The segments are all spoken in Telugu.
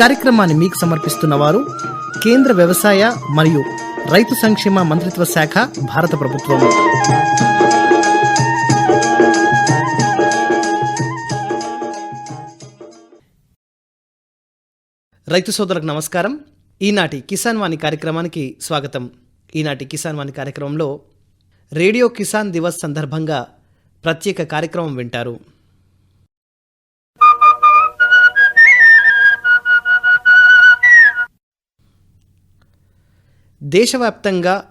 కార్యక్రమాన్ని మీకు సమర్పిస్తున్న వారు కేంద్ర వ్యవసాయ మరియు రైతు సంక్షేమ మంత్రిత్వ శాఖ భారత ప్రభుత్వం. రైతు సోదరులకు నమస్కారం. ఈనాటి కిసాన్ వాణి కార్యక్రమానికి స్వాగతం. ఈనాటి కిసాన్ వాణి కార్యక్రమంలో రేడియో కిసాన్ దివస్ సందర్భంగా ప్రత్యేక కార్యక్రమం వింటారు. దేశవ్యాప్తంగా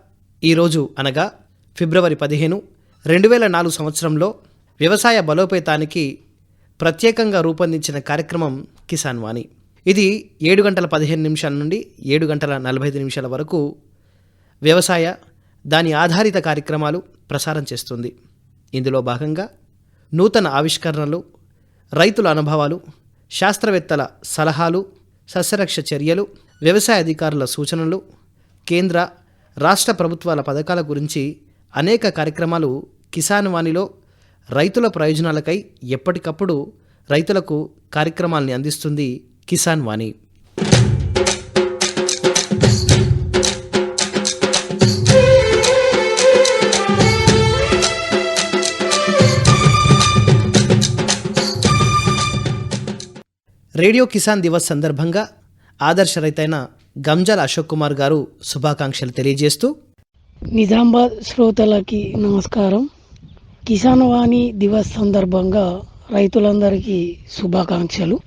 ఈరోజు అనగా ఫిబ్రవరి పదిహేను రెండు వేల నాలుగు సంవత్సరంలో వ్యవసాయ బలోపేతానికి ప్రత్యేకంగా రూపొందించిన కార్యక్రమం కిసాన్ వాణి. ఇది ఏడు గంటల పదిహేను నిమిషాల నుండి ఏడు గంటల నలభై ఐదు నిమిషాల వరకు వ్యవసాయ దాని ఆధారిత కార్యక్రమాలు ప్రసారం చేస్తుంది. ఇందులో భాగంగా నూతన ఆవిష్కరణలు రైతుల అనుభవాలు శాస్త్రవేత్తల సలహాలు సస్యరక్ష చర్యలు వ్యవసాయ అధికారుల సూచనలు కేంద్ర రాష్ట్ర ప్రభుత్వాల పథకాల గురించి అనేక కార్యక్రమాలు కిసాన్ వాణిలో రైతుల ప్రయోజనాలకై ఎప్పటికప్పుడు రైతులకు కార్యక్రమాల్ని అందిస్తుంది కిసాన్ వాణి. రేడియో కిసాన్ దివస్ సందర్భంగా ఆదర్శ రైతైన గంజాల అశోక్ కుమార్ గారు శుభాకాంక్షలు తెలియజేస్తూ నిజామాబాద్ శ్రోతలకి నమస్కారం. కిసాన్ వాణి దివస్ సందర్భంగా రైతులందరికీ శుభాకాంక్షలు.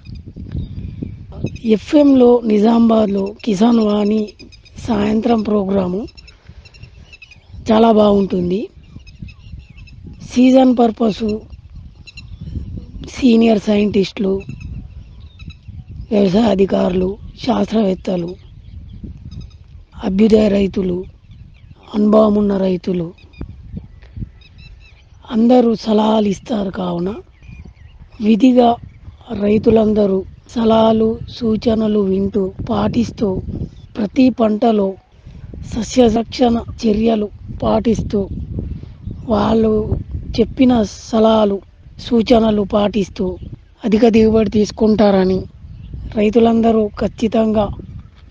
ఎఫ్ఎంలో నిజామాబాద్లో కిసాన్ వాణి సాయంత్రం ప్రోగ్రాము చాలా బాగుంటుంది. సీజన్ పర్పస్ సీనియర్ సైంటిస్టులు వ్యవసాయ అధికారులు శాస్త్రవేత్తలు అభ్యుదయ రైతులు అనుభవం ఉన్న రైతులు అందరూ సలహాలు ఇస్తారు కావున విధిగా రైతులందరూ సలహాలు సూచనలు వింటూ పాటిస్తూ ప్రతి పంటలో సస్యరక్షణ చర్యలు పాటిస్తూ వాళ్ళు చెప్పిన సలహాలు సూచనలు పాటిస్తూ అధిక దిగుబడి తీసుకుంటారని రైతులందరూ ఖచ్చితంగా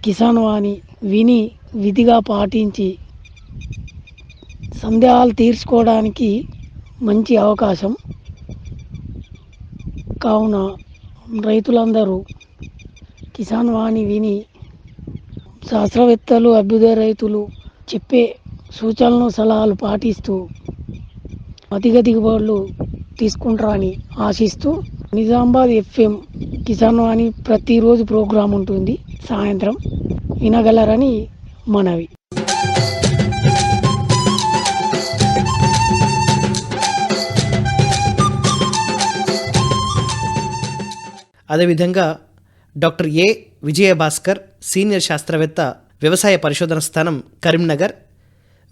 కిసాన్ వాణి విని విధిగా పాటించి సందేహాలు తీర్చుకోవడానికి మంచి అవకాశం. కావున రైతులందరూ కిసాన్ వాణి విని శాస్త్రవేత్తలు అభ్యుదయ రైతులు చెప్పే సూచనలు సలహాలు పాటిస్తూ అధిక దిగుబడులు తీసుకుంటారని ఆశిస్తూ నిజామాబాద్ ఎఫ్ఎం కిసాన్ వాణి ప్రతిరోజు ప్రోగ్రాం ఉంటుంది. సాయంత్రం వినగలరని మనవి. అదేవిధంగా డాక్టర్ ఏ విజయభాస్కర్ సీనియర్ శాస్త్రవేత్త వ్యవసాయ పరిశోధన స్థానం కరీంనగర్.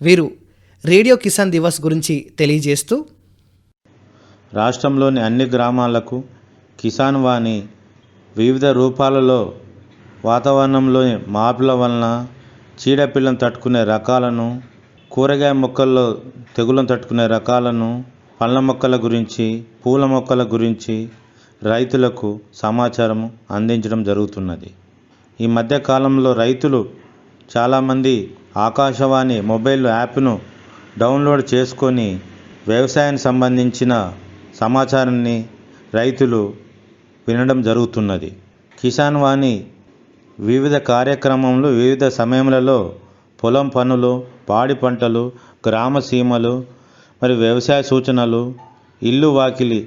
వీరు రేడియో కిసాన్ దివస్ గురించి తెలియజేస్తూ రాష్ట్రంలోని అన్ని గ్రామాలకు కిసాన్ వాణి వివిధ రూపాలలో వాతావరణంలోని మార్పుల వలన చీడపిల్లను తట్టుకునే రకాలను కూరగాయ మొక్కల్లో తెగులను తట్టుకునే రకాలను పళ్ళ మొక్కల గురించి పూల మొక్కల గురించి రైతులకు సమాచారం అందించడం జరుగుతున్నది. ఈ మధ్య కాలంలో రైతులు చాలామంది ఆకాశవాణి మొబైల్ యాప్ను డౌన్లోడ్ చేసుకొని వ్యవసాయానికి సంబంధించిన సమాచారాన్ని రైతులు వినడం జరుగుతున్నది. కిసాన్ వాణి వివిధ కార్యక్రమంలో వివిధ సమయములలో పొలం పనులు పాడి పంటలు గ్రామ సీమలు మరి వ్యవసాయ సూచనలు ఇల్లు వాకిలి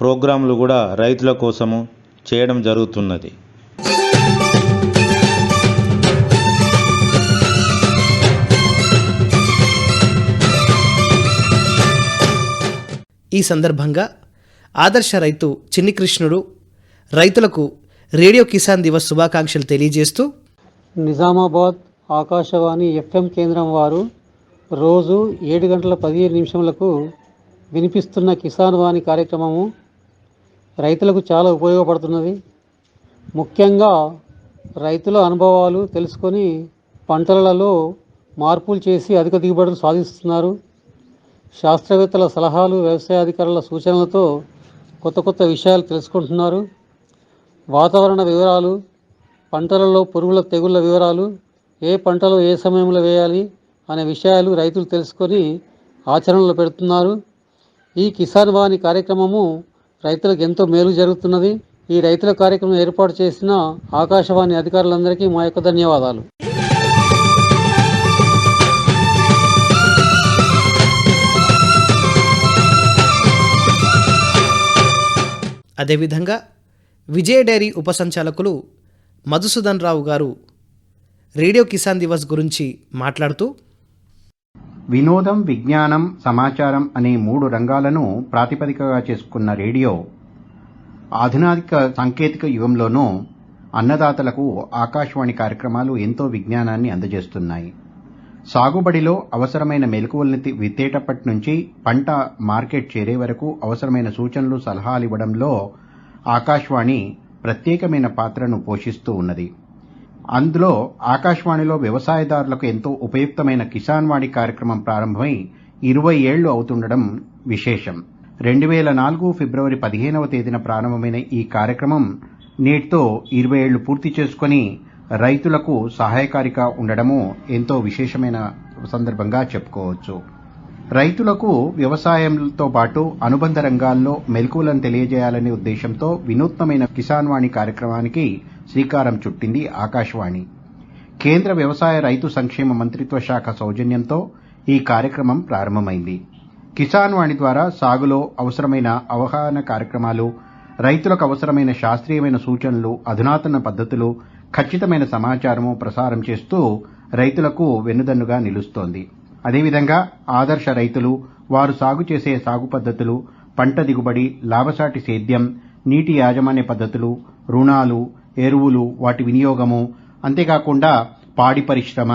ప్రోగ్రాంలు కూడా రైతుల కోసము చేయడం జరుగుతున్నది. ఈ సందర్భంగా ఆదర్శ రైతు చిన్ని కృష్ణుడు రైతులకు రేడియో కిసాన్ దివస్ శుభాకాంక్షలు తెలియజేస్తూ నిజామాబాద్ ఆకాశవాణి ఎఫ్ఎం కేంద్రం వారు రోజు ఏడు గంటల పదిహేను నిమిషములకు వినిపిస్తున్న కిసాన్ వాణి కార్యక్రమము రైతులకు చాలా ఉపయోగపడుతున్నది. ముఖ్యంగా రైతుల అనుభవాలు తెలుసుకొని పంటలలో మార్పులు చేసి అధిక దిగుబడులు సాధిస్తున్నారు. శాస్త్రవేత్తల సలహాలు వ్యవసాయ అధికారుల సూచనలతో కొత్త కొత్త విషయాలు తెలుసుకుంటున్నారు. వాతావరణ వివరాలు పంటలలో పురుగుల తెగుళ్ళ వివరాలు ఏ పంటలో ఏ సమయంలో వేయాలి అనే విషయాలు రైతులు తెలుసుకొని ఆచరణలో పెడుతున్నారు. ఈ కిసాన్ వాణి కార్యక్రమము రైతులకు ఎంతో మేలు జరుగుతున్నది. ఈ రైతుల కార్యక్రమం ఏర్పాటు చేసిన ఆకాశవాణి అధికారులందరికీ మా యొక్క ధన్యవాదాలు. అదేవిధంగా విజయ డైరీ ఉపసంచాలకులు మధుసూదన్ రావు గారు రేడియో కిసాన్ దివస్ గురించి మాట్లాడుతూ వినోదం విజ్ఞానం సమాచారం అనే మూడు రంగాలను ప్రాతిపదికగా చేసుకున్న రేడియో ఆధునాతిక సాంకేతిక యుగంలోనూ అన్నదాతలకు ఆకాశవాణి కార్యక్రమాలు ఎంతో విజ్ఞానాన్ని అందజేస్తున్నాయి. సాగుబడిలో అవసరమైన మెలకువల్ని విత్తేటప్పటి నుంచి పంట మార్కెట్ చేరే వరకు అవసరమైన సూచనలు సలహాలు ఇవ్వడంలో ఆకాశవాణి ప్రత్యేకమైన పాత్రను పోషిస్తూ ఉన్నది. అందులో ఆకాశవాణిలో వ్యవసాయదారులకు ఎంతో ఉపయుక్తమైన కిసాన్ వాణి కార్యక్రమం ప్రారంభమై ఇరవై ఏళ్ళు అవుతుండడం విశేషం. రెండు వేల నాలుగు ఫిబ్రవరి పదిహేనవ తేదీన ప్రారంభమైన ఈ కార్యక్రమం నేటితో ఇరవై ఏళ్ళు పూర్తి చేసుకొని రైతులకు సహాయకారిగా ఉండడము ఎంతో విశేషమైన సందర్భంగా చెప్పుకోవచ్చు. రైతులకు వ్యవసాయంతో పాటు అనుబంధ రంగాల్లో మెలకువలను తెలియజేయాలనే ఉద్దేశంతో వినూత్నమైన కిసాన్ వాణి కార్యక్రమానికి శ్రీకారం చుట్టింది ఆకాశవాణి. కేంద్ర వ్యవసాయ రైతు సంక్షేమ మంత్రిత్వ శాఖ సౌజన్యంతో ఈ కార్యక్రమం ప్రారంభమైంది. కిసాన్ వాణి ద్వారా సాగులో అవసరమైన అవగాహన కార్యక్రమాలు రైతులకు అవసరమైన శాస్త్రీయమైన సూచనలు అధునాతన పద్ధతులు ఖచ్చితమైన సమాచారము ప్రసారం చేస్తూ రైతులకు వెన్నుదన్నుగా నిలుస్తోంది. అదేవిధంగా ఆదర్శ రైతులు వారు సాగు చేసే సాగు పద్ధతులు పంట దిగుబడి లాభసాటి సేద్యం నీటి యాజమాన్య పద్ధతులు రుణాలు ఎరువులు వాటి వినియోగము అంతేకాకుండా పాడి పరిశ్రమ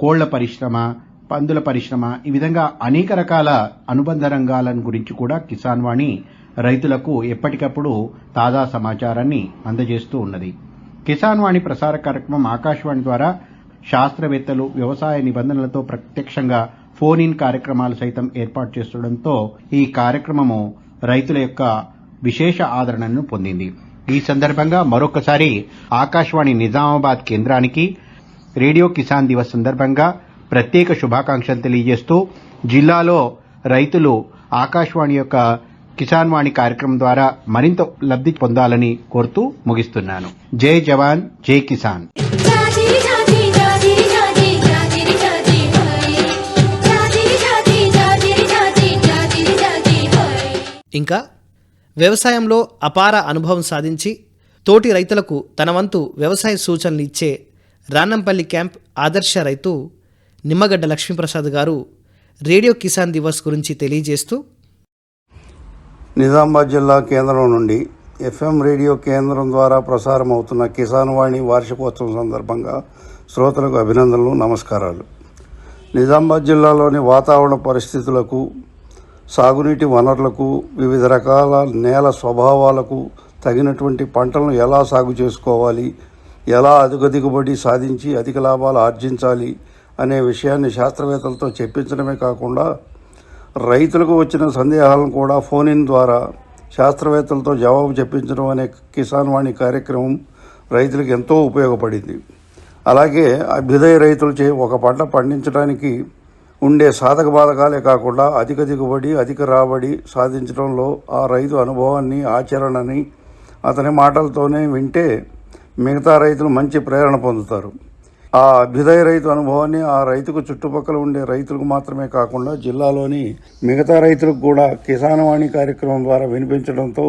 కోళ్ళ పరిశ్రమ పందుల పరిశ్రమ ఈ విధంగా అనేక రకాల అనుబంధ రంగాలను గురించి కూడా కిసాన్ వాణి రైతులకు ఎప్పటికప్పుడు తాజా సమాచారాన్ని అందజేస్తూ ఉన్నది. కిసాన్ వాణి ప్రసార కార్యక్రమం ఆకాశవాణి ద్వారా శాస్త్రవేత్తలు వ్యవసాయ నిబంధనలతో ప్రత్యక్షంగా ఫోన్ ఇన్ కార్యక్రమాలు సైతం ఏర్పాటు చేస్తుండటంతో ఈ కార్యక్రమము రైతుల యొక్క విశేష ఆదరణను పొందింది. ఈ సందర్భంగా మరొకసారి ఆకాశవాణి నిజామాబాద్ కేంద్రానికి రేడియో కిసాన్ దివస్ సందర్భంగా ప్రత్యేక శుభాకాంక్షలు తెలియజేస్తూ జిల్లాలో రైతులు ఆకాశవాణి యొక్క కిసాన్ వాణి కార్యక్రమం ద్వారా మరింత లబ్ధి పొందాలని కోరుతూ ముగిస్తున్నాను. జై జవాన్ జై కిసాన్. ఇంకా వ్యవసాయంలో అపార అనుభవం సాధించి తోటి రైతులకు తన వంతు వ్యవసాయ సూచనలు ఇచ్చే రాన్నంపల్లి క్యాంప్ ఆదర్శ రైతు నిమ్మగడ్డ లక్ష్మీప్రసాద్ గారు రేడియో కిసాన్ దివస్ గురించి తెలియజేస్తూ నిజామాబాద్ జిల్లా కేంద్రం నుండి ఎఫ్ఎం రేడియో కేంద్రం ద్వారా ప్రసారం అవుతున్న కిసాన్ వాణి వార్షికోత్సవం సందర్భంగా శ్రోతలకు అభినందనలు నమస్కారాలు. నిజామాబాద్ జిల్లాలోని వాతావరణ పరిస్థితులకు సాగునీటి వనరులకు వివిధ రకాల నేల స్వభావాలకు తగినటువంటి పంటలను ఎలా సాగు చేసుకోవాలి ఎలా అధిక దిగుబడి సాధించి అధిక లాభాలు ఆర్జించాలి అనే విషయాన్ని శాస్త్రవేత్తలతో చెప్పించడమే కాకుండా రైతులకు వచ్చిన సందేహాలను కూడా ఫోన్ ఇన్ ద్వారా శాస్త్రవేత్తలతో జవాబు చెప్పించడం అనే కిసాన్ వాణి కార్యక్రమం రైతులకు ఎంతో ఉపయోగపడింది. అలాగే అభ్యుదయ రైతులచే ఒక పంట పండించడానికి ఉండే సాధక బాధకాలే కాకుండా అధిక దిగుబడి అధిక రాబడి సాధించడంలో ఆ రైతు అనుభవాన్ని ఆచరణని అతని మాటలతోనే వింటే మిగతా రైతులు మంచి ప్రేరణ పొందుతారు. ఆ అభ్యుదయ రైతు అనుభవాన్ని ఆ రైతుకు చుట్టుపక్కల ఉండే రైతులకు మాత్రమే కాకుండా జిల్లాలోని మిగతా రైతులకు కూడా కిసాన్ వాణి కార్యక్రమం ద్వారా వినిపించడంతో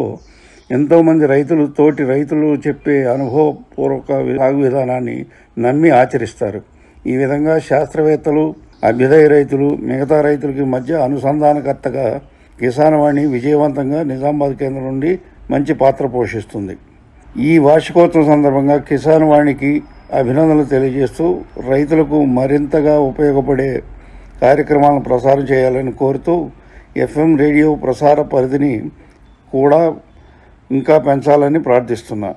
ఎంతోమంది రైతులు తోటి రైతులు చెప్పే అనుభవపూర్వక సాగు విధానాన్ని నమ్మి ఆచరిస్తారు. ఈ విధంగా శాస్త్రవేత్తలు అభ్యుదయ రైతులు మిగతా రైతులకి మధ్య అనుసంధానకర్తగా కిసాన్ వాణి విజయవంతంగా నిజామాబాద్ కేంద్రం నుండి మంచి పాత్ర పోషిస్తుంది. ఈ వార్షికోత్సవం సందర్భంగా కిసాన్ వాణికి అభినందనలు తెలియజేస్తూ రైతులకు మరింతగా ఉపయోగపడే కార్యక్రమాలను ప్రసారం చేయాలని కోరుతూ ఎఫ్ఎం రేడియో ప్రసార పరిధిని కూడా ఇంకా పెంచాలని ప్రార్థిస్తున్నా.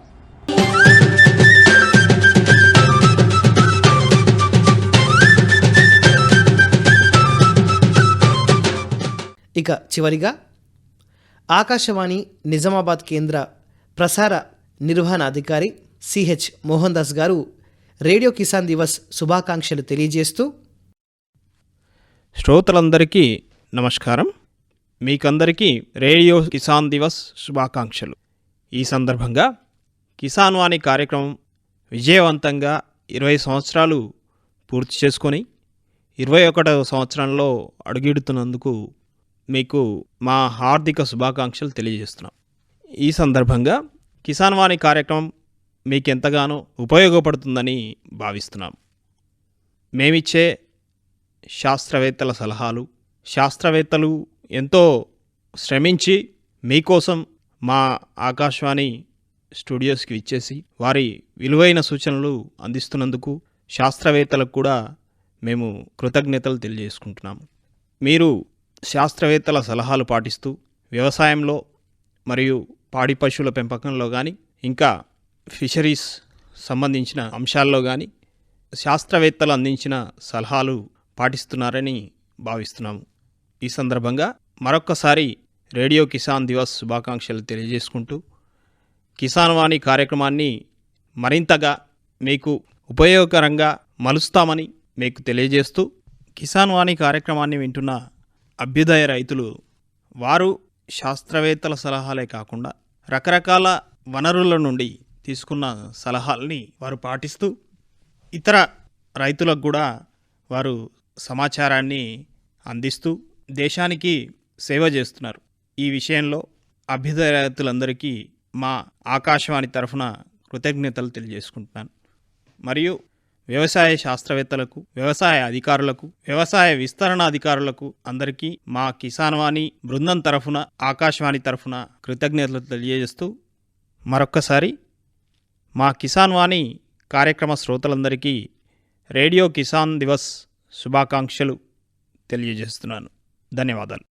ఇక చివరిగా ఆకాశవాణి నిజామాబాద్ కేంద్ర ప్రసార నిర్వహణ అధికారి సిహెచ్ మోహన్ దాస్ గారు రేడియో కిసాన్ దివస్ శుభాకాంక్షలు తెలియజేస్తూ శ్రోతలందరికీ నమస్కారం. మీకందరికీ రేడియో కిసాన్ దివస్ శుభాకాంక్షలు. ఈ సందర్భంగా కిసాన్ వాణి కార్యక్రమం విజయవంతంగా ఇరవై సంవత్సరాలు పూర్తి చేసుకొని ఇరవై ఒకటవ సంవత్సరంలో అడుగిడుతున్నందుకు మీకు మా హార్దిక శుభాకాంక్షలు తెలియజేస్తున్నాం. ఈ సందర్భంగా కిసాన్ వాణి కార్యక్రమం మీకు ఎంతగానో ఉపయోగపడుతుందని భావిస్తున్నాం. మేమిచ్చే శాస్త్రవేత్తల సలహాలు శాస్త్రవేత్తలు ఎంతో శ్రమించి మీకోసం మా ఆకాశవాణి స్టూడియోస్కి ఇచ్చేసి వారి విలువైన సూచనలు అందిస్తున్నందుకు శాస్త్రవేత్తలకు కూడా మేము కృతజ్ఞతలు తెలియజేసుకుంటున్నాము మీరు శాస్త్రవేత్తల సలహాలు పాటిస్తూ వ్యవసాయంలో మరియు పాడి పశువుల పెంపకంలో కానీ ఇంకా ఫిషరీస్ సంబంధించిన అంశాల్లో కానీ శాస్త్రవేత్తలు అందించిన సలహాలు పాటిస్తున్నారని భావిస్తున్నాము. ఈ సందర్భంగా మరొక్కసారి రేడియో కిసాన్ దివస్ శుభాకాంక్షలు తెలియజేసుకుంటూ కిసాన్ వాణి కార్యక్రమాన్ని మరింతగా మీకు ఉపయోగకరంగా మలుస్తామని మీకు తెలియజేస్తూ కిసాన్ వాణి కార్యక్రమాన్ని వింటున్న అభ్యుదయ రైతులు వారు శాస్త్రవేత్తల సలహాలే కాకుండా రకరకాల వనరుల నుండి తీసుకున్న సలహాలని వారు పాటిస్తూ ఇతర రైతులకు కూడా వారు సమాచారాన్ని అందిస్తూ దేశానికి సేవ చేస్తున్నారు. ఈ విషయంలో అభ్యుదయ రైతులందరికీ మా ఆకాశవాణి తరఫున కృతజ్ఞతలు తెలియజేసుకుంటున్నాను. మరియు వ్యవసాయ శాస్త్రవేత్తలకు వ్యవసాయ అధికారులకు వ్యవసాయ విస్తరణ అధికారులకు అందరికీ మా కిసాన్ వాణి బృందం తరఫున ఆకాశవాణి తరఫున కృతజ్ఞతలు తెలియజేస్తూ మరొక్కసారి మా కిసాన్ వాణి కార్యక్రమ శ్రోతలందరికీ రేడియో కిసాన్ దివస్ శుభాకాంక్షలు తెలియజేస్తున్నాను. ధన్యవాదాలు.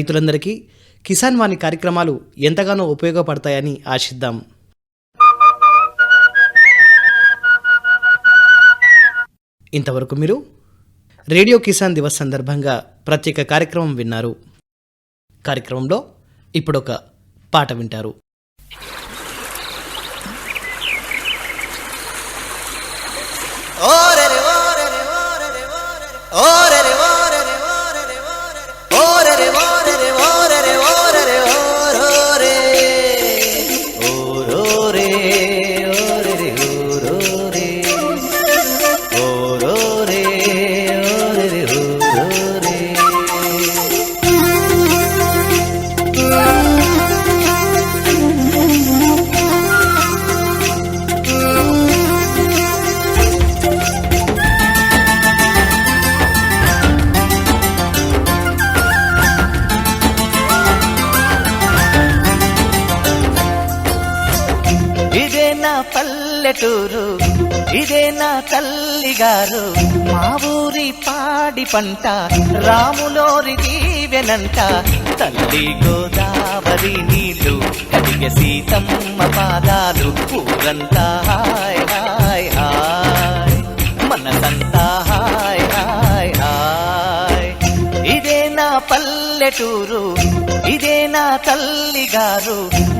రైతులందరికీ కిసాన్ వాణి కార్యక్రమాలు ఎంతగానో ఉపయోగపడతాయని ఆశిద్దాం. ఇంతవరకు మీరు రేడియో కిసాన్ దివస్ సందర్భంగా ప్రత్యేక కార్యక్రమం విన్నారు. కార్యక్రమంలో ఇప్పుడొక పాట వింటారు. ఓ గారు మా ఊరి పాడి పంట రాములోరి దీవెనంట. తల్లి గోదావరి నీళ్ళు కడిగ సీతమ్మ పాదాలు ఊరంతా హాయ్ హాయ్ హాయ్. మనసంతా హాయ్ హాయ్ హాయ్. ఇదే నా పల్లెటూరు ఇదే నా తల్లిగారు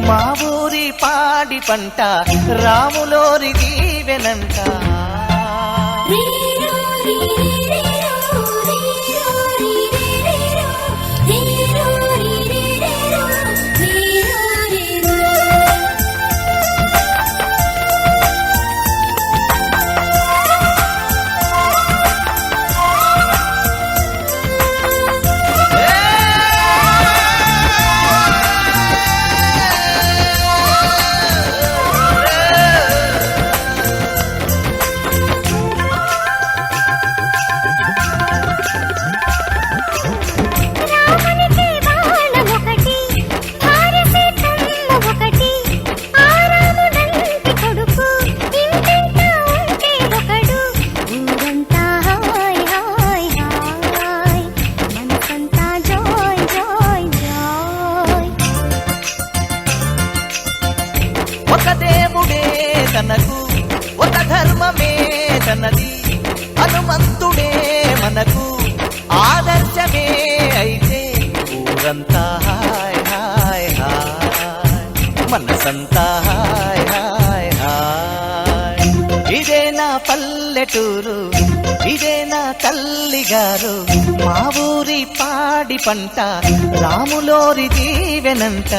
మా ఊరి పాడి పంట రాములోరి దీవెనంట. Ri ro పంట రాములోరి దీవెనంట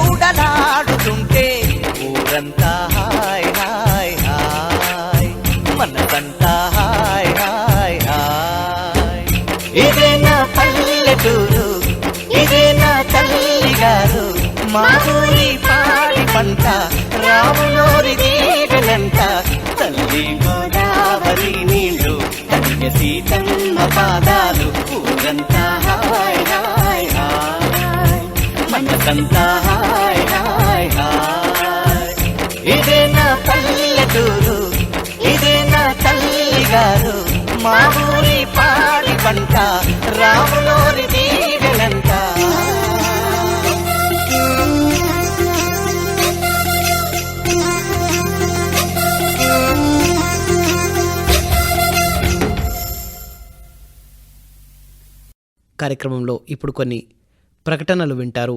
లేక ఊరంతా హాయ్ హాయ్ హాయ్. మనసంతా హాయ్ హాయ్ హాయ్. ఇదే నా పల్లెటూరు ఇదే నా తల్లి గారు మా ఊరి పాడి పంట రాములోరి దీవెనంట తల్లి గోదావరి నీళ్ళు తల్లి సీతమ్మ పాదాలు ఊరంతా మనసంతా హాయ్ హాయ్ హాయ్. ఇదే నా పల్లెటూరు ఇదే నా తల్లిగారు. మా ఊరి పాడి పంట రాములోని దీవెనంట. కార్యక్రమంలో ఇప్పుడు కొన్ని ప్రకటనలు వింటారు.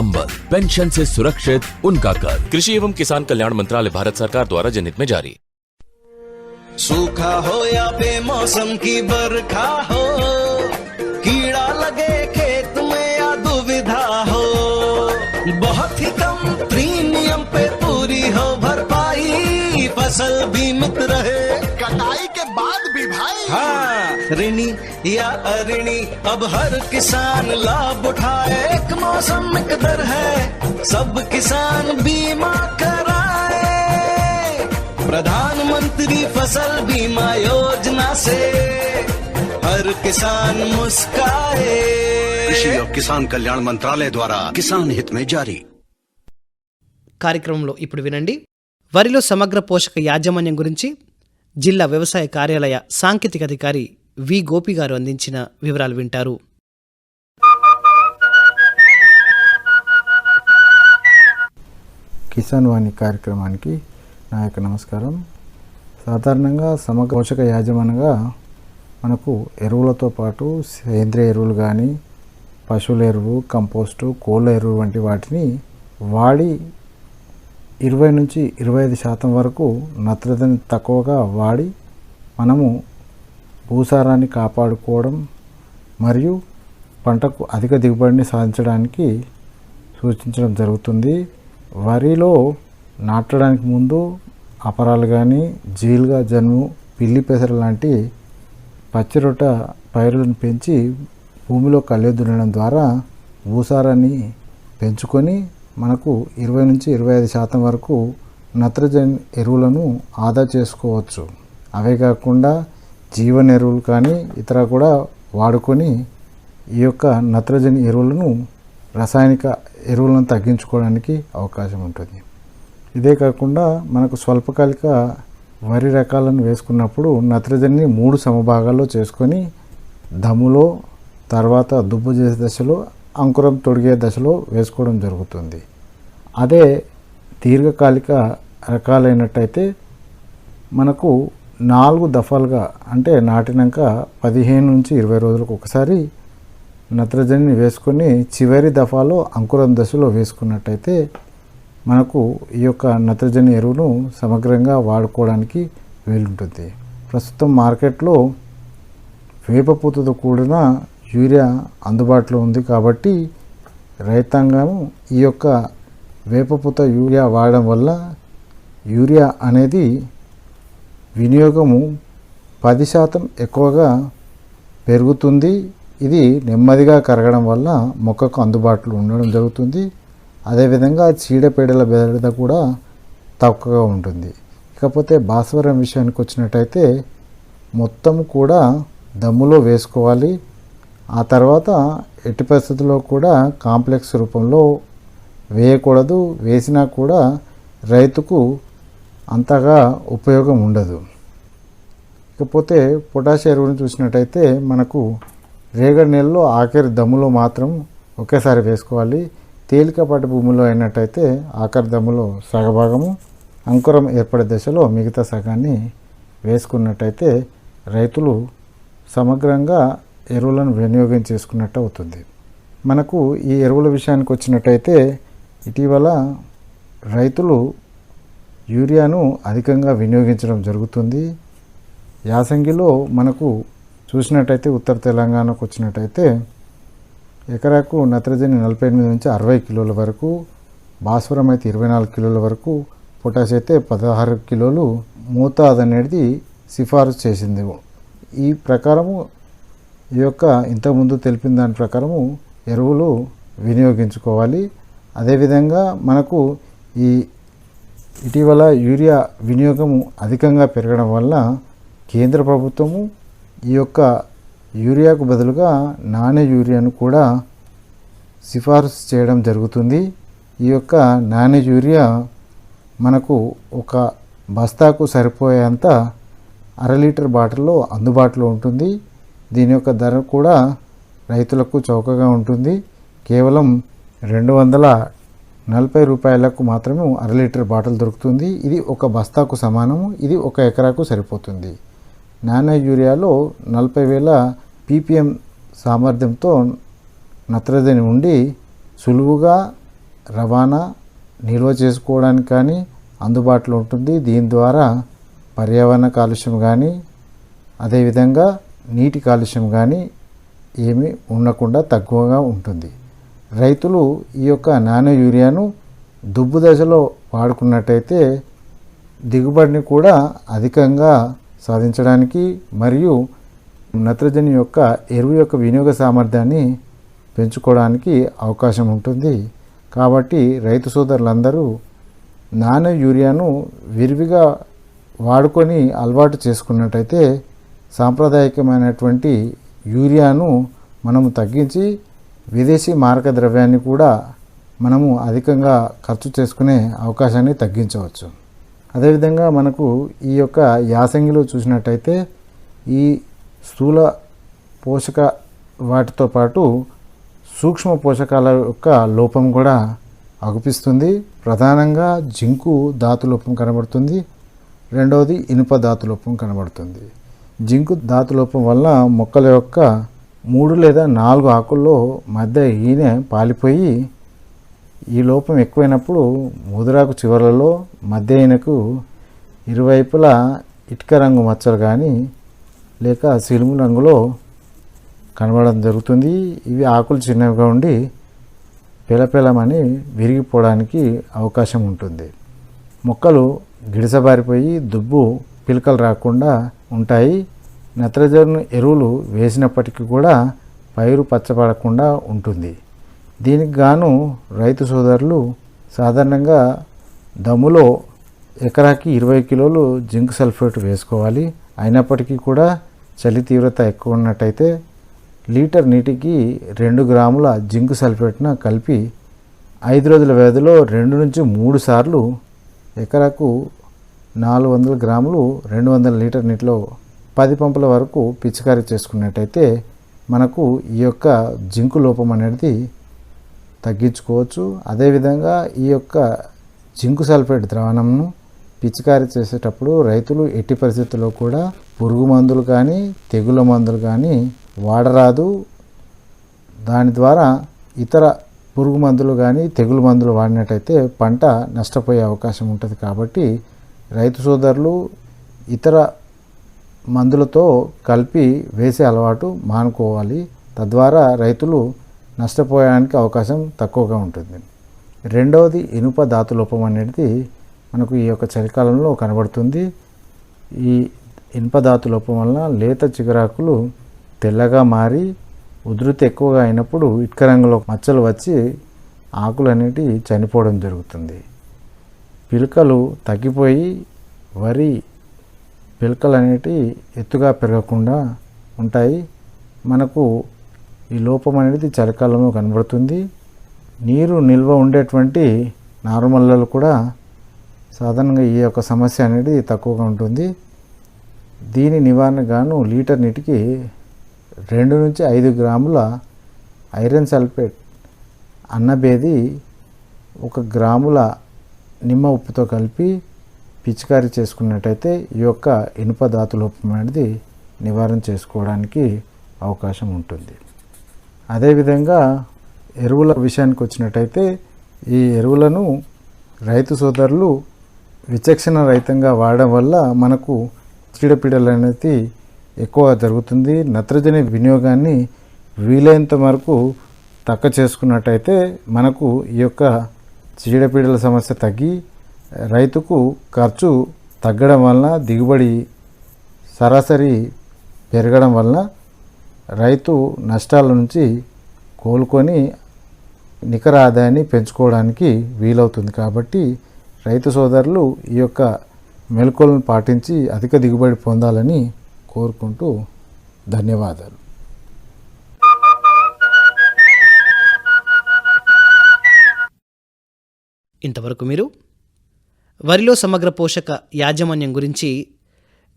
संबल पेंशन से सुरक्षित उनका कर कृषि एवं किसान कल्याण मंत्रालय भारत सरकार द्वारा जनहित में जारी। सूखा हो या बेमौसम की बरखा हो कीड़ा लगे खेत में या दुविधा हो बहुत ही कम प्रीमियम पे पूरी हो भरपाई फ़सल बीमित रहे। हाँ ऋणी या अऋणी अब हर किसान लाभ उठाए एक मौसम एक दर है सब किसान बीमा कराए प्रधानमंत्री फसल बीमा योजना से हर किसान मुस्काए कृषि और किसान कल्याण मंत्रालय द्वारा किसान हित में जारी కార్యక్రమంలో ఇప్పుడు వినండి వరిలో సమగ్ర పోషక యాజమాన్యం గురించి జిల్లా వ్యవసాయ కార్యాలయ సాంకేతిక అధికారి వి గోపి గారు అందించిన వివరాలు వింటారు. కిసాన్ వాణి కార్యక్రమానికి నా యొక్క నమస్కారం. సాధారణంగా సమగ్ర పోషక యాజమాన్యంగా మనకు ఎరువులతో పాటు సేంద్రియ ఎరువులు కానీ పశువుల ఎరువు కంపోస్టు కోళ్ళ ఎరువు వంటి వాటిని వాడి ఇరవై నుంచి ఇరవై ఐదు శాతం వరకు నత్రజని తక్కువగా వాడి మనము భూసారాన్ని కాపాడుకోవడం మరియు పంటకు అధిక దిగుబడిని సాధించడానికి సూచించడం జరుగుతుంది. వరిలో నాటడానికి ముందు అపరాలు కానీ జీలుగా జనుము పిల్లి పెసర లాంటి పచ్చిరొట్ట పైరులను పెంచి భూమిలో కళ్ళే దున్నడం ద్వారా భూసారాన్ని పెంచుకొని మనకు ఇరవై నుంచి ఇరవై ఐదు శాతం వరకు నత్రజని ఎరువులను ఆదా చేసుకోవచ్చు. అవే కాకుండా జీవన ఎరువులు కానీ ఇతర కూడా వాడుకొని ఈ యొక్క నత్రజని ఎరువులను రసాయనిక ఎరువులను తగ్గించుకోవడానికి అవకాశం ఉంటుంది. ఇదే కాకుండా మనకు స్వల్పకాలిక వరి రకాలను వేసుకున్నప్పుడు నత్రజనిని మూడు సమభాగాల్లో చేసుకొని దమ్ములో తర్వాత దుబ్బు చేసే దశలో అంకురం తొడిగే దశలో వేసుకోవడం జరుగుతుంది. అదే దీర్ఘకాలిక రకాలైనట్టయితే మనకు నాలుగు దఫాలుగా అంటే నాటినాక పదిహేను నుంచి ఇరవై రోజులకు ఒకసారి నత్రజనిని వేసుకొని చివరి దఫాలో అంకురం దశలో వేసుకున్నట్టయితే మనకు ఈ యొక్క నత్రజని ఎరువును సమగ్రంగా వాడుకోవడానికి వీలుంటుంది. ప్రస్తుతం మార్కెట్లో వేపపూతతో కూడిన యూరియా అందుబాటులో ఉంది కాబట్టి రైతాంగం ఈ యొక్క వేపపూత యూరియా వాడడం వల్ల యూరియా అనేది వినియోగము పది శాతం ఎక్కువగా పెరుగుతుంది. ఇది నెమ్మదిగా కరగడం వల్ల మొక్కకు అందుబాటులో ఉండడం జరుగుతుంది. అదేవిధంగా చీడపీడల బెడద కూడా తక్కువగా ఉంటుంది. ఇకపోతే భాస్వరం విషయానికి వచ్చినట్టయితే మొత్తం కూడా దమ్ములో వేసుకోవాలి. ఆ తర్వాత ఎట్టి పరిస్థితుల్లో కూడా కాంప్లెక్స్ రూపంలో వేయకూడదు వేసినా కూడా రైతుకు అంతగా ఉపయోగం ఉండదు. ఇకపోతే పొటాష్ ఎరువుని చూసినట్టయితే మనకు రేగడి నెలలో ఆఖరి దమ్ములో మాత్రం ఒకేసారి వేసుకోవాలి. తేలికపాటి భూమిలో అయినట్టయితే ఆఖరి దమ్ములో సగభాగము అంకురం ఏర్పడే దశలో మిగతా సగాన్ని వేసుకున్నట్టయితే రైతులు సమగ్రంగా ఎరువులను వినియోగం చేసుకున్నట్టు అవుతుంది. మనకు ఈ ఎరువుల విషయానికి వచ్చినట్టయితే ఇటీవల రైతులు యూరియాను అధికంగా వినియోగించడం జరుగుతుంది. యాసంగిలో మనకు చూసినట్టయితే ఉత్తర తెలంగాణకు వచ్చినట్టయితే ఎకరాకు నత్రజని నలభై ఎనిమిది నుంచి అరవై కిలోల వరకు భాస్వరం అయితే ఇరవై నాలుగు కిలోల వరకు పొటాష్ అయితే పదహారు కిలోలు మూతాదనేది అనేది సిఫారసు చేసింది. ఈ ప్రకారము ఈ యొక్క ఇంతకుముందు తెలిపిన దాని ప్రకారము ఎరువులు వినియోగించుకోవాలి. అదేవిధంగా మనకు ఈ ఇటీవల యూరియా వినియోగము అధికంగా పెరగడం వల్ల కేంద్ర ప్రభుత్వము ఈ యొక్క యూరియాకు బదులుగా నాణ్య యూరియాను కూడా సిఫార్సు చేయడం జరుగుతుంది. ఈ యొక్క నాణ్య యూరియా మనకు ఒక బస్తాకు సరిపోయేంత అర లీటర్ బాటిల్లో అందుబాటులో ఉంటుంది. దీని యొక్క ధర కూడా రైతులకు చౌకగా ఉంటుంది. కేవలం రెండు వందల నలభై రూపాయలకు మాత్రమే అర లీటర్ బాటిల్ దొరుకుతుంది. ఇది ఒక బస్తాకు సమానము. ఇది ఒక ఎకరాకు సరిపోతుంది. నానో యూరియాలో నలభై వేల పీపీఎం సామర్థ్యంతో నత్రజని ఉండి సులువుగా రవాణా నిల్వ చేసుకోవడానికి కానీ అందుబాటులో ఉంటుంది. దీని ద్వారా పర్యావరణ కాలుష్యం కానీ అదేవిధంగా నీటి కాలుష్యం కానీ ఏమీ ఉండకుండా తక్కువగా ఉంటుంది. రైతులు ఈ యొక్క నానో యూరియాను దుబ్బు దశలో వాడుకున్నట్టయితే దిగుబడిని కూడా అధికంగా సాధించడానికి మరియు నత్రజని యొక్క ఎరువు యొక్క వినియోగ సామర్థ్యాన్ని పెంచుకోవడానికి అవకాశం ఉంటుంది. కాబట్టి రైతు సోదరులందరూ నానో యూరియాను విరివిగా వాడుకొని అలవాటు చేసుకున్నట్టయితే సాంప్రదాయకమైనటువంటి యూరియాను మనము తగ్గించి విదేశీ మారక ద్రవ్యాన్ని కూడా మనము అధికంగా ఖర్చు చేసుకునే అవకాశాన్ని తగ్గించవచ్చు. అదేవిధంగా మనకు ఈ యొక్క యాసంగిలో చూసినట్టయితే ఈ స్థూల పోషక వాటితో పాటు సూక్ష్మ పోషకాల యొక్క లోపం కూడా అగుపిస్తుంది ప్రధానంగా జింకు ధాతు లోపం కనబడుతుంది. రెండవది ఇనుప ధాతు లోపం కనబడుతుంది. జింకు ధాతులోపం వల్ల మొక్కల యొక్క మూడు లేదా నాలుగు ఆకుల్లో మధ్య ఈనె పాలిపోయి ఈ లోపం ఎక్కువైనప్పుడు ముదురాకు చివరలలో మధ్య ఈయనకు ఇరువైపులా ఇటుక రంగు మచ్చలు కానీ లేక సిలుము రంగులో కనబడడం జరుగుతుంది. ఇవి ఆకులు చిన్నవిగా ఉండి పిలపిలమని విరిగిపోవడానికి అవకాశం ఉంటుంది. మొక్కలు గిడిసబారిపోయి దుబ్బు పిలకలు రాకుండా ఉంటాయి. నత్రజని ఎరువులు వేసినప్పటికీ కూడా పైరు పచ్చబడకుండా ఉంటుంది. దీనికి గాను రైతు సోదరులు సాధారణంగా దమ్ములో ఎకరాకి ఇరవై కిలోలు జింక్ సల్ఫేట్ వేసుకోవాలి. అయినప్పటికీ కూడా చలి తీవ్రత ఎక్కువ ఉన్నట్టయితే లీటర్ నీటికి రెండు గ్రాముల జింక్ సల్ఫేట్ను కలిపి ఐదు రోజుల వ్యవధిలో రెండు నుంచి మూడు సార్లు ఎకరాకు నాలుగు వందల గ్రాములు రెండు వందల లీటర్ నీటిలో పది పంపుల వరకు పిచికారీ చేసుకున్నట్టయితే మనకు ఈ యొక్క జింకు లోపం అనేది తగ్గించుకోవచ్చు. అదేవిధంగా ఈ యొక్క జింకు సల్ఫేట్ ద్రావణంను పిచికారీ చేసేటప్పుడు రైతులు ఎట్టి పరిస్థితుల్లో కూడా పురుగు మందులు కానీ తెగుల మందులు కానీ వాడరాదు. దాని ద్వారా ఇతర పురుగు మందులు కానీ తెగులు మందులు వాడినట్టయితే పంట నష్టపోయే అవకాశం ఉంటుంది కాబట్టి రైతు సోదరులు ఇతర మందులతో కలిపి వేసే అలవాటు మానుకోవాలి. తద్వారా రైతులు నష్టపోయడానికి అవకాశం తక్కువగా ఉంటుంది. రెండవది ఇనుప ధాతు లోపం అనేది మనకు ఈ యొక్క చలికాలంలో కనబడుతుంది. ఈ ఇనుప ధాతు లోపం వలన లేత చిగురాకులు తెల్లగా మారి ఉధృతి ఎక్కువగా అయినప్పుడు ఇటుక రంగులో మచ్చలు వచ్చి ఆకులు అనేటివి చనిపోవడం జరుగుతుంది. పిలకలు తగ్గిపోయి వరి పిలకలు అనేటివి ఎత్తుగా పెరగకుండా ఉంటాయి. మనకు ఈ లోపం అనేది చలికాలంలో కనబడుతుంది. నీరు నిల్వ ఉండేటువంటి నారుమల్లలు కూడా సాధారణంగా ఈ యొక్క సమస్య అనేది తక్కువగా ఉంటుంది. దీని నివారణ గాను లీటర్ నీటికి రెండు నుంచి ఐదు గ్రాముల ఐరన్ సల్ఫేట్ అన్నబేది ఒక గ్రాముల నిమ్మ ఉప్పుతో కలిపి పిచికారీ చేసుకున్నట్టయితే ఈ యొక్క ఇనుప ధాతు అనేది నివారణ చేసుకోవడానికి అవకాశం ఉంటుంది. అదేవిధంగా ఎరువుల విషయానికి వచ్చినట్టయితే ఈ ఎరువులను రైతు సోదరులు విచక్షణ రహితంగా వాడడం వల్ల మనకు చీడపీడలు అనేది ఎక్కువ జరుగుతుంది. నత్రజని వినియోగాన్ని వీలైనంత వరకు తక్కువ చేసుకున్నట్టయితే మనకు ఈ యొక్క చీడపీడల సమస్య తగ్గి రైతుకు ఖర్చు తగ్గడం వలన దిగుబడి సరాసరి పెరగడం వలన రైతు నష్టాల నుంచి కోలుకొని నికర ఆదాయాన్ని పెంచుకోవడానికి వీలవుతుంది. కాబట్టి రైతు సోదరులు ఈ యొక్క మెలకువలను పాటించి అధిక దిగుబడి పొందాలని కోరుకుంటూ ధన్యవాదాలు. ఇంతవరకు మీరు? వరిలో సమగ్ర పోషక యాజమాన్యం గురించి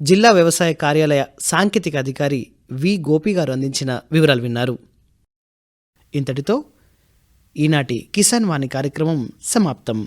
జిల్లా వ్యవసాయ కార్యాలయ సాంకేతిక అధికారి వి గోపి గారు అందించిన వివరాలు విన్నారు. ఇంతటితో ఈనాటి కిసాన్ వాణి కార్యక్రమం సమాప్తం.